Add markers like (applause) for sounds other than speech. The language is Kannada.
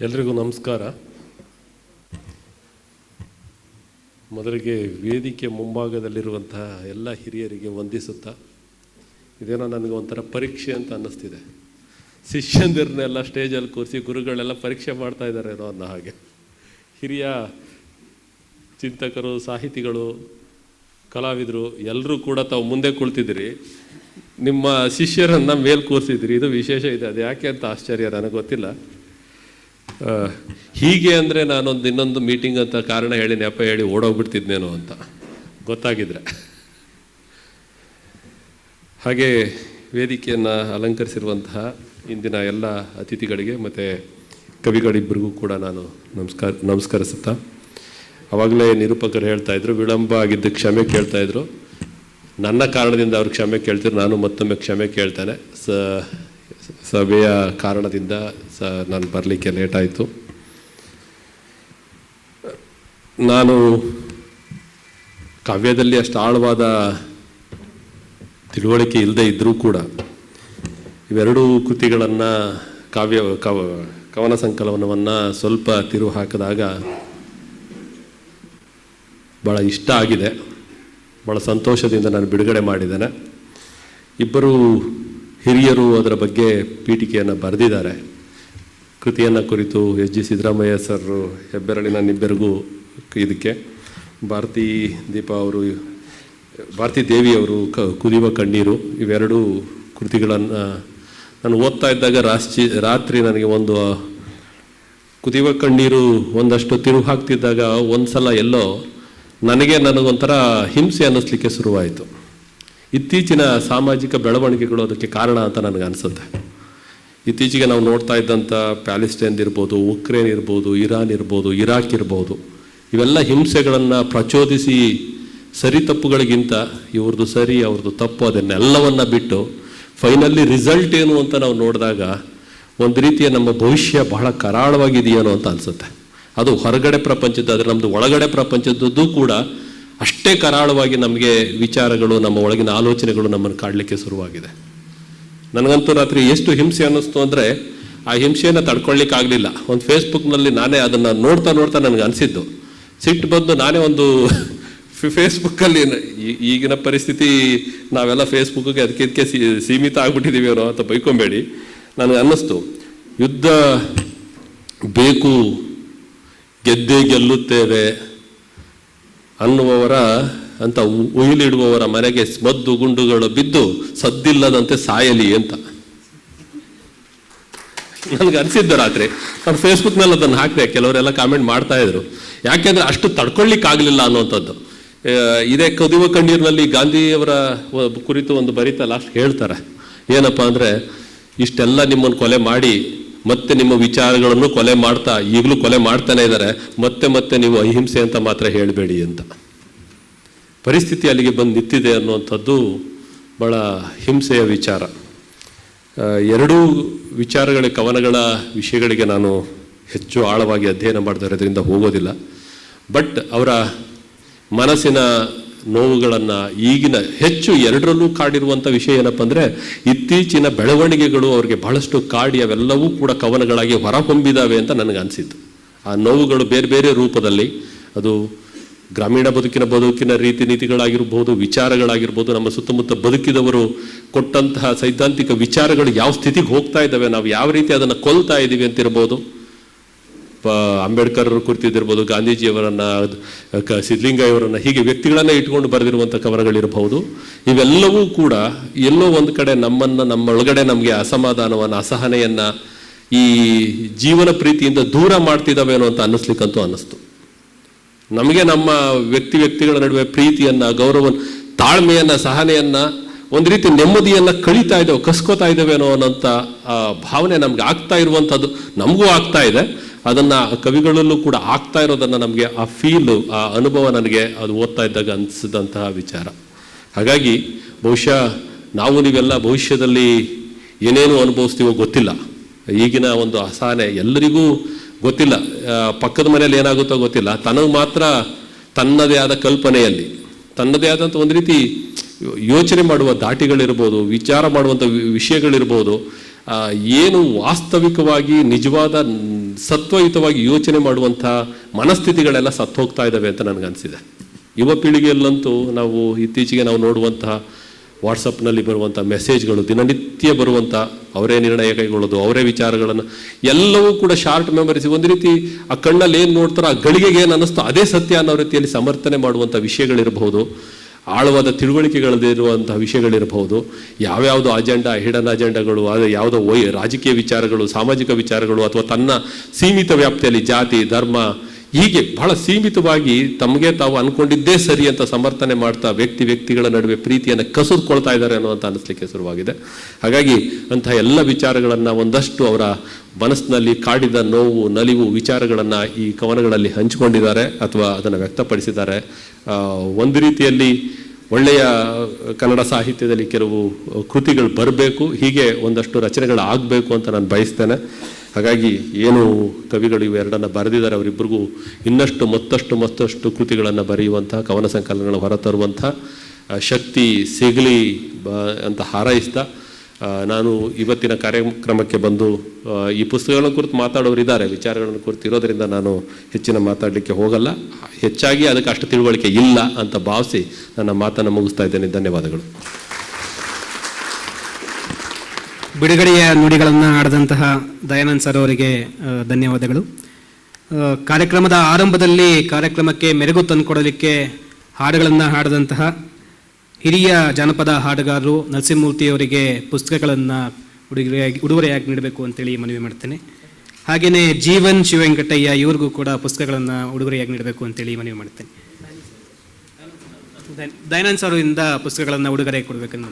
ಎಲ್ರಿಗೂ ನಮಸ್ಕಾರ. ಮೊದಲಿಗೆ ವೇದಿಕೆ ಮುಂಭಾಗದಲ್ಲಿರುವಂತಹ ಎಲ್ಲ ಹಿರಿಯರಿಗೆ ವಂದಿಸುತ್ತಾ ಇದೇನೋ ನನಗೆ ಒಂಥರ ಪರೀಕ್ಷೆ ಅಂತ ಅನ್ನಿಸ್ತಿದೆ. ಶಿಷ್ಯಂದಿರನ್ನೆಲ್ಲ ಸ್ಟೇಜಲ್ಲಿ ಕೂರಿಸಿ ಗುರುಗಳೆಲ್ಲ ಪರೀಕ್ಷೆ ಮಾಡ್ತಾ ಇದ್ದಾರೆ ಏನೋ ಅನ್ನೋ ಹಾಗೆ. ಹಿರಿಯ ಚಿಂತಕರು, ಸಾಹಿತಿಗಳು, ಕಲಾವಿದರು ಎಲ್ಲರೂ ಕೂಡ ತಾವು ಮುಂದೆ ಕುಳಿತಿದ್ದೀರಿ. ನಿಮ್ಮ ಶಿಷ್ಯರನ್ನು ಮೇಲ್ ಕೂರಿಸಿದ್ರಿ ಇದು ವಿಶೇಷ ಇದೆ. ಅದು ಯಾಕೆ ಅಂತ ಆಶ್ಚರ್ಯ ನನಗೆ ಗೊತ್ತಿಲ್ಲ. ಹೀಗೆ ಅಂದರೆ ನಾನೊಂದು ಇನ್ನೊಂದು ಮೀಟಿಂಗ್ ಅಂತ ಕಾರಣ ಹೇಳಿ ನೆಪ ಹೇಳಿ ಓಡೋಗ್ಬಿಡ್ತಿದ್ನೇನೋ ಅಂತ. ಗೊತ್ತಾಗಿದ್ರೆ. ಹಾಗೆ ವೇದಿಕೆಯನ್ನು ಅಲಂಕರಿಸಿರುವಂತಹ ಇಂದಿನ ಎಲ್ಲ ಅತಿಥಿಗಳಿಗೆ ಮತ್ತು ಕವಿಗಳಿಬ್ಬರಿಗೂ ಕೂಡ ನಾನು ನಮಸ್ಕಾರ, ನಮಸ್ಕರಿಸುತ್ತಾ. ಆವಾಗಲೇ ನಿರೂಪಕರು ಹೇಳ್ತಾ ಇದ್ರು, ವಿಳಂಬ ಆಗಿದ್ದ ಕ್ಷಮೆ ಕೇಳ್ತಾ ಇದ್ರು. ನನ್ನ ಕಾರಣದಿಂದ ಅವ್ರು ಕ್ಷಮೆ ಕೇಳ್ತಿದ್ರು, ನಾನು ಮತ್ತೊಮ್ಮೆ ಕ್ಷಮೆ ಕೇಳ್ತೇನೆ. ಸ, ಸಭೆಯ ಕಾರಣದಿಂದ ಸ ನಾನು ಬರಲಿಕ್ಕೆ ಲೇಟಾಯಿತು ನಾನು ಕಾವ್ಯದಲ್ಲಿ ಅಷ್ಟು ಆಳವಾದ ತಿಳುವಳಿಕೆ ಇಲ್ಲದೆ ಇದ್ದರೂ ಕೂಡ ಇವೆರಡೂ ಕೃತಿಗಳನ್ನು ಕಾವ್ಯ, ಕವ, ಕವನ ಸಂಕಲನವನ್ನು ಸ್ವಲ್ಪ ತಿರುವು ಹಾಕಿದಾಗ ಭಾಳ ಇಷ್ಟ ಆಗಿದೆ. ಭಾಳ ಸಂತೋಷದಿಂದ ನಾನು ಬಿಡುಗಡೆ ಮಾಡಿದ್ದೇನೆ. ಇಬ್ಬರು ಹಿರಿಯರು ಅದರ ಬಗ್ಗೆ ಪೀಠಿಕೆಯನ್ನು ಬರೆದಿದ್ದಾರೆ. ಕೃತಿಯನ್ನು ಕುರಿತು ಎಸ್ ಜಿ ಸಿದ್ದರಾಮಯ್ಯ ಸರ್ ಹೆಬ್ಬೆರಳಿನ ನಿಬ್ಬೆರಗೂ ಇದಕ್ಕೆ. ಭಾರತಿ ದೀಪ ಅವರು, ಭಾರತಿ ದೇವಿ ಅವರು ಕ, ಕುದಿಯುವ ಕಣ್ಣೀರು, ಇವೆರಡೂ ಕೃತಿಗಳನ್ನು, ನಾನು ಓದ್ತಾ ಇದ್ದಾಗ ರಾಶಿ ರಾತ್ರಿ ನನಗೆ ಒಂದು, ಕುದಿಯುವ ಕಣ್ಣೀರು ಒಂದಷ್ಟು ತಿರುವು ಹಾಕ್ತಿದ್ದಾಗ ಒಂದು ಸಲ ಎಲ್ಲೋ ನನಗೆ ನನಗೊಂಥರ ಹಿಂಸೆ ಅನ್ನಿಸ್ಲಿಕ್ಕೆ ಶುರುವಾಯಿತು. ಇತ್ತೀಚಿನ ಸಾಮಾಜಿಕ ಬೆಳವಣಿಗೆಗಳು ಅದಕ್ಕೆ ಕಾರಣ ಅಂತ ನನಗೆ ಅನಿಸುತ್ತೆ. ಇತ್ತೀಚೆಗೆ ನಾವು ನೋಡ್ತಾ ಇದ್ದಂಥ ಪ್ಯಾಲೆಸ್ಟೈನ್ ಇರ್ಬೋದು, ಉಕ್ರೇನ್ ಇರ್ಬೋದು, ಇರಾನ್ ಇರ್ಬೋದು, ಇರಾಕ್ ಇರ್ಬೋದು, ಇವೆಲ್ಲ ಹಿಂಸೆಗಳನ್ನು ಪ್ರಚೋದಿಸಿ ಸರಿ ತಪ್ಪುಗಳಿಗಿಂತ ಇವ್ರದ್ದು ಸರಿ ಅವ್ರದ್ದು ತಪ್ಪು ಅದನ್ನೆಲ್ಲವನ್ನು ಬಿಟ್ಟು ಫೈನಲಿ ರಿಸಲ್ಟ್ ಏನು ಅಂತ ನಾವು ನೋಡಿದಾಗ ಒಂದು ರೀತಿಯ ನಮ್ಮ ಭವಿಷ್ಯ ಬಹಳ ಕರಾಳವಾಗಿದೆಯೇನೋ ಅಂತ ಅನಿಸುತ್ತೆ. ಅದು ಹೊರಗಡೆ ಪ್ರಪಂಚದ್ದು, ಆದರೆ ನಮ್ಮದು ಒಳಗಡೆ ಪ್ರಪಂಚದದ್ದು ಕೂಡ ಅಷ್ಟೇ ಕರಾಳವಾಗಿ ನಮಗೆ ವಿಚಾರಗಳು, ನಮ್ಮ ಒಳಗಿನ ಆಲೋಚನೆಗಳು ನಮ್ಮನ್ನು ಕಾಡಲಿಕ್ಕೆ ಶುರುವಾಗಿದೆ. ನನಗಂತೂ ರಾತ್ರಿ ಎಷ್ಟು ಹಿಂಸೆ ಅನ್ನಿಸ್ತು ಅಂದರೆ ಆ ಹಿಂಸೆಯನ್ನು ತಡ್ಕೊಳ್ಳಿಕ್ಕಾಗಲಿಲ್ಲ. ಒಂದು ಫೇಸ್ಬುಕ್ನಲ್ಲಿ ನಾನೇ ಅದನ್ನು ನೋಡ್ತಾ ನೋಡ್ತಾ ನನಗೆ ಅನಿಸಿದ್ದು. ಸಿಟ್ಟು ಬಂದು ನಾನೇ ಒಂದು (laughs) ಫೇಸ್ಬುಕ್ಕಲ್ಲಿ ಈಗಿನ ಪರಿಸ್ಥಿತಿ, ನಾವೆಲ್ಲ ಫೇಸ್ಬುಕ್ಗೆ ಅದಕ್ಕೆ ಇದಕ್ಕೆ ಸೀಮಿತ ಆಗ್ಬಿಟ್ಟಿದ್ದೀವಿ ಅನ್ನೋ ಅಂತ ಬೈಕೊಂಬೇಡಿ. ನನಗೆ ಅನ್ನಿಸ್ತು. ಯುದ್ಧ ಬೇಕು, ಗೆದ್ದೇ ಗೆಲ್ಲುತ್ತೇವೆ ಅನ್ನುವವರ ಅಂತ ಉಯಿಲಿಡುವವರ ಮನೆಗೆ ಮದ್ದು ಗುಂಡುಗಳು ಬಿದ್ದು ಸದ್ದಿಲ್ಲದಂತೆ ಸಾಯಲಿ ಅಂತ. ನನಗೆ ಅನಿಸಿದ್ದು ರಾತ್ರಿ. ನಾನು ಮೇಲೆ ಅದನ್ನು ಹಾಕಿದೆ, ಕೆಲವರೆಲ್ಲ ಕಾಮೆಂಟ್ ಮಾಡ್ತಾ ಇದ್ರು. ಯಾಕೆಂದ್ರೆ ಅಷ್ಟು ತಡ್ಕೊಳ್ಳಿಕ್ಕಾಗಲಿಲ್ಲ ಅನ್ನುವಂಥದ್ದು. ಇದೇ ಕದಿವ ಕಣ್ಣೀರಿನಲ್ಲಿ ಗಾಂಧಿಯವರ ಕುರಿತು ಒಂದು ಬರೀತಾ ಲಾಸ್ಟ್ ಹೇಳ್ತಾರೆ. ಏನಪ್ಪ ಅಂದರೆ, ಇಷ್ಟೆಲ್ಲ ನಿಮ್ಮನ್ನು ಕೊಲೆ ಮಾಡಿ, ಮತ್ತೆ ನಿಮ್ಮ ವಿಚಾರಗಳನ್ನು ಕೊಲೆ ಮಾಡ್ತಾ, ಈಗಲೂ ಕೊಲೆ ಮಾಡ್ತಾನೆ ಇದ್ದಾರೆ ಮತ್ತೆ ಮತ್ತೆ ನೀವು ಅಹಿಂಸೆ ಅಂತ ಮಾತ್ರ ಹೇಳಬೇಡಿ ಅಂತ. ಪರಿಸ್ಥಿತಿ ಅಲ್ಲಿಗೆ ಬಂದು ನಿಂತಿದೆ ಅನ್ನುವಂಥದ್ದು ಭಾಳ ಹಿಂಸೆಯ ವಿಚಾರ. ಎರಡೂ ವಿಚಾರಗಳ ಕವನಗಳ ವಿಷಯಗಳಿಗೆ ನಾನು ಹೆಚ್ಚು ಆಳವಾಗಿ ಅಧ್ಯಯನ ಮಾಡದಿರೋದ್ರಿಂದ ಹೋಗೋದಿಲ್ಲ. ಬಟ್ ಅವರ ಮನಸ್ಸಿನ ನೋವುಗಳನ್ನು ಈಗಿನ ಹೆಚ್ಚು ಎರಡರಲ್ಲೂ ಕಾಡಿರುವಂಥ ವಿಷಯ ಏನಪ್ಪ ಅಂದರೆ ಇತ್ತೀಚಿನ ಬೆಳವಣಿಗೆಗಳು ಅವರಿಗೆ ಬಹಳಷ್ಟು ಕಾಡಿ ಅವೆಲ್ಲವೂ ಕೂಡ ಕವನಗಳಾಗಿ ಹೊರಹೊಂಬಿದಾವೆ ಅಂತ ನನಗೆ ಅನಿಸಿತು ಆ ನೋವುಗಳು ಬೇರೆ ಬೇರೆ ರೂಪದಲ್ಲಿ ಅದು ಗ್ರಾಮೀಣ ಬದುಕಿನ ಬದುಕಿನ ರೀತಿ ನೀತಿಗಳಾಗಿರ್ಬೋದು, ವಿಚಾರಗಳಾಗಿರ್ಬೋದು, ನಮ್ಮ ಸುತ್ತಮುತ್ತ ಬದುಕಿದವರು ಕೊಟ್ಟಂತಹ ಸೈದ್ಧಾಂತಿಕ ವಿಚಾರಗಳು ಯಾವ ಸ್ಥಿತಿಗೆ ಹೋಗ್ತಾ ಇದ್ದಾವೆ, ನಾವು ಯಾವ ರೀತಿ ಅದನ್ನು ಕೊಲ್ತಾ ಇದ್ದೀವಿ ಅಂತಿರ್ಬೋದು. ಪ, ಅಂಬೇಡ್ಕರ್ ಕುರಿತಿದ್ದಿರ್ಬೋದು ಗಾಂಧೀಜಿಯವರನ್ನ, ಕ- ಸಿದ್ಧಲಿಂಗಯ್ಯವರನ್ನ, ಹೀಗೆ ವ್ಯಕ್ತಿಗಳನ್ನ ಇಟ್ಕೊಂಡು ಬರೆದಿರುವಂಥ ಕವನಗಳಿರಬಹುದು ಇವೆಲ್ಲವೂ ಕೂಡ ಎಲ್ಲೋ ಒಂದು ಕಡೆ ನಮ್ಮನ್ನ, ನಮ್ಮೊಳಗಡೆ ನಮಗೆ ಅಸಮಾಧಾನವನ್ನ, ಅಸಹನೆಯನ್ನ ಈ ಜೀವನ ಪ್ರೀತಿಯಿಂದ ದೂರ ಮಾಡ್ತಿದ್ದಾವೇನೋ ಅಂತ ಅನ್ನಿಸ್ಲಿಕ್ಕಂತೂ ಅನ್ನಿಸ್ತು. ನಮಗೆ ನಮ್ಮ ವ್ಯಕ್ತಿ ವ್ಯಕ್ತಿಗಳ ನಡುವೆ ಪ್ರೀತಿಯನ್ನ ಗೌರವ ತಾಳ್ಮೆಯನ್ನ, ಸಹನೆಯನ್ನ, ಒಂದು ರೀತಿ ನೆಮ್ಮದಿಯನ್ನ ಕಳೀತಾ ಇದ್ದೇವೆ, ಕಸ್ಕೋತಾ ಇದ್ದೇವೇನೋ ಅನ್ನೋಂಥ ಭಾವನೆ ನಮ್ಗೆ ಆಗ್ತಾ ಇರುವಂಥದ್ದು ನಮಗೂ ಆಗ್ತಾ ಇದೆ. ಅದನ್ನ ಕವಿಗಳಲ್ಲೂ ಕೂಡ ಆಗ್ತಾ ಇರೋದನ್ನ ನಮಗೆ ಆ ಫೀಲು, ಆ ಅನುಭವ ನನಗೆ ಅದು ಓದ್ತಾ ಇದ್ದಾಗ ಅನಿಸಿದಂತಹ ವಿಚಾರ. ಹಾಗಾಗಿ ಬಹುಶಃ ನಾವು ನೀವೆಲ್ಲ ಭವಿಷ್ಯದಲ್ಲಿ ಏನೇನು ಅನುಭವಿಸ್ತೀವೋ ಗೊತ್ತಿಲ್ಲ. ಈಗಿನ ಒಂದು ಅಸಹನೆ ಎಲ್ಲರಿಗೂ ಗೊತ್ತಿಲ್ಲ. ಪಕ್ಕದ ಮನೆಯಲ್ಲಿ ಏನಾಗುತ್ತೋ ಗೊತ್ತಿಲ್ಲ. ತನಗೆ ಮಾತ್ರ ತನ್ನದೇ ಆದ ಕಲ್ಪನೆಯಲ್ಲಿ, ತನ್ನದೇ ಆದಂಥ ಒಂದು ರೀತಿ ಯೋಚನೆ ಮಾಡುವ ದಾಟಿಗಳಿರ್ಬೋದು, ವಿಚಾರ ಮಾಡುವಂಥ ವಿಷಯಗಳಿರ್ಬೋದು ಏನು ವಾಸ್ತವಿಕವಾಗಿ ನಿಜವಾದ ಸತ್ವಯುತವಾಗಿ ಯೋಚನೆ ಮಾಡುವಂಥ ಮನಸ್ಥಿತಿಗಳೆಲ್ಲ ಸತ್ತು ಹೋಗ್ತಾ ಇದ್ದಾವೆ ಅಂತ ನನಗನ್ಸಿದೆ. ಯುವ ಪೀಳಿಗೆಯಲ್ಲಂತೂ ನಾವು ಇತ್ತೀಚೆಗೆ ನಾವು ನೋಡುವಂತಹ ವಾಟ್ಸಪ್ನಲ್ಲಿ ಬರುವಂಥ ಮೆಸೇಜ್ಗಳು, ದಿನನಿತ್ಯ ಬರುವಂಥ ಅವರೇ ನಿರ್ಣಯ ಕೈಗೊಳ್ಳೋದು, ಅವರೇ ವಿಚಾರಗಳನ್ನು ಎಲ್ಲವೂ ಕೂಡ ಶಾರ್ಟ್ ಮೆಮರೀಸ್. ಒಂದು ರೀತಿ ಆ ಕಣ್ಣಲ್ಲಿ ಏನು ನೋಡ್ತಾರೋ ಆ ಗಳಿಗೆಗೆ ಏನು ಅನ್ನಿಸ್ತೋ ಅದೇ ಸತ್ಯ ಅನ್ನೋ ರೀತಿಯಲ್ಲಿ ಸಮರ್ಥನೆ ಮಾಡುವಂಥ ವಿಷಯಗಳಿರಬಹುದು. ಆಳವಾದ ತಿಳುವಳಿಕೆಗಳಲ್ಲಿರುವಂತಹ ವಿಷಯಗಳಿರಬಹುದು. ಯಾವ್ಯಾವುದೋ ಅಜೆಂಡಾ, ಹಿಡನ್ ಅಜೆಂಡಾಗಳು, ಅದು ಯಾವುದೋ ವೈ ರಾಜಕೀಯ ವಿಚಾರಗಳು, ಸಾಮಾಜಿಕ ವಿಚಾರಗಳು ಅಥವಾ ತನ್ನ ಸೀಮಿತ ವ್ಯಾಪ್ತಿಯಲ್ಲಿ ಜಾತಿ, ಧರ್ಮ ಹೀಗೆ ಬಹಳ ಸೀಮಿತವಾಗಿ ತಮಗೆ ತಾವು ಅನ್ಕೊಂಡಿದ್ದೇ ಸರಿ ಅಂತ ಸಮರ್ಥನೆ ಮಾಡ್ತಾ ವ್ಯಕ್ತಿ ವ್ಯಕ್ತಿಗಳ ನಡುವೆ ಪ್ರೀತಿಯನ್ನು ಕಸಿದುಕೊಳ್ತಾ ಇದ್ದಾರೆ ಅನ್ನುವಂಥ ಅನಿಸ್ಲಿಕ್ಕೆ ಶುರುವಾಗಿದೆ. ಹಾಗಾಗಿ ಅಂತಹ ಎಲ್ಲ ವಿಚಾರಗಳನ್ನು ಒಂದಷ್ಟು ಅವರ ಮನಸ್ಸಿನಲ್ಲಿ ಕಾಡಿದ ನೋವು, ನಲಿವು ವಿಚಾರಗಳನ್ನು ಈ ಕವನಗಳಲ್ಲಿ ಹಂಚಿಕೊಂಡಿದ್ದಾರೆ ಅಥವಾ ಅದನ್ನು ವ್ಯಕ್ತಪಡಿಸಿದ್ದಾರೆ. ಒಂದು ರೀತಿಯಲ್ಲಿ ಒಳ್ಳೆಯ ಕನ್ನಡ ಸಾಹಿತ್ಯದಲ್ಲಿ ಕೆಲವು ಕೃತಿಗಳು ಬರಬೇಕು, ಹೀಗೆ ಒಂದಷ್ಟು ರಚನೆಗಳು ಆಗಬೇಕು ಅಂತ ನಾನು ಬಯಸ್ತೇನೆ. ಹಾಗಾಗಿ ಏನು ಕವಿಗಳು ಇವೆರಡನ್ನು ಬರೆದಿದ್ದಾರೆ, ಅವರಿಬ್ಬರಿಗೂ ಇನ್ನಷ್ಟು ಮತ್ತಷ್ಟು ಮತ್ತಷ್ಟು ಕೃತಿಗಳನ್ನು ಬರೆಯುವಂಥ ಕವನ ಸಂಕಲನಗಳನ್ನು ಹೊರತರುವಂಥ ಶಕ್ತಿ ಸಿಗಲಿ ಬ, ಅಂತ ಹಾರೈಸ್ತಾ ನಾನು ಇವತ್ತಿನ ಕಾರ್ಯಕ್ರಮಕ್ಕೆ ಬಂದು ಈ ಪುಸ್ತಕಗಳನ್ನು ಕುರಿತು ಮಾತಾಡೋರು ಇದ್ದಾರೆ, ವಿಚಾರಗಳನ್ನು ಕುರಿತು ಇರೋದರಿಂದ ನಾನು ಹೆಚ್ಚಿನ ಮಾತಾಡಲಿಕ್ಕೆ ಹೋಗಲ್ಲ. ಹೆಚ್ಚಾಗಿ ಅದಕ್ಕೆ ಅಷ್ಟು ತಿಳುವಳಿಕೆ ಇಲ್ಲ ಅಂತ ಭಾವಿಸಿ ನನ್ನ ಮಾತನ್ನು ಮುಗಿಸ್ತಾ ಇದ್ದೇನೆ. ಧನ್ಯವಾದಗಳು. ಬಿಡುಗಡೆಯ ನುಡಿಗಳನ್ನು ಆಡದಂತಹ ದಯಾನಂದ್ ಸರ್ ಅವರಿಗೆ ಧನ್ಯವಾದಗಳು. ಕಾರ್ಯಕ್ರಮದ ಆರಂಭದಲ್ಲಿ ಕಾರ್ಯಕ್ರಮಕ್ಕೆ ಮೆರುಗು ತಂದುಕೊಡಲಿಕ್ಕೆ ಹಾಡುಗಳನ್ನು ಹಾಡದಂತಹ ಹಿರಿಯ ಜಾನಪದ ಹಾಡುಗಾರರು ನರಸಿಂಹಮೂರ್ತಿಯವರಿಗೆ ಪುಸ್ತಕಗಳನ್ನು ಉಡುಗೊರೆಯಾಗಿ ಉಡುಗೊರೆಯಾಗಿ ನೀಡಬೇಕು ಅಂತೇಳಿ ಮನವಿ ಮಾಡ್ತೇನೆ. ಹಾಗೆಯೇ ಜೀವನ್ ಶಿವವೆಂಕಟಯ್ಯ ಇವ್ರಿಗೂ ಕೂಡ ಪುಸ್ತಕಗಳನ್ನು ಉಡುಗೊರೆಯಾಗಿ ನೀಡಬೇಕು ಅಂತೇಳಿ ಮನವಿ ಮಾಡ್ತೇನೆ. ದಯಾನಂದ್ ಸರ್ ಇಂದ ಪುಸ್ತಕಗಳನ್ನು ಉಡುಗೊರೆ ಕೊಡಬೇಕನ್ನು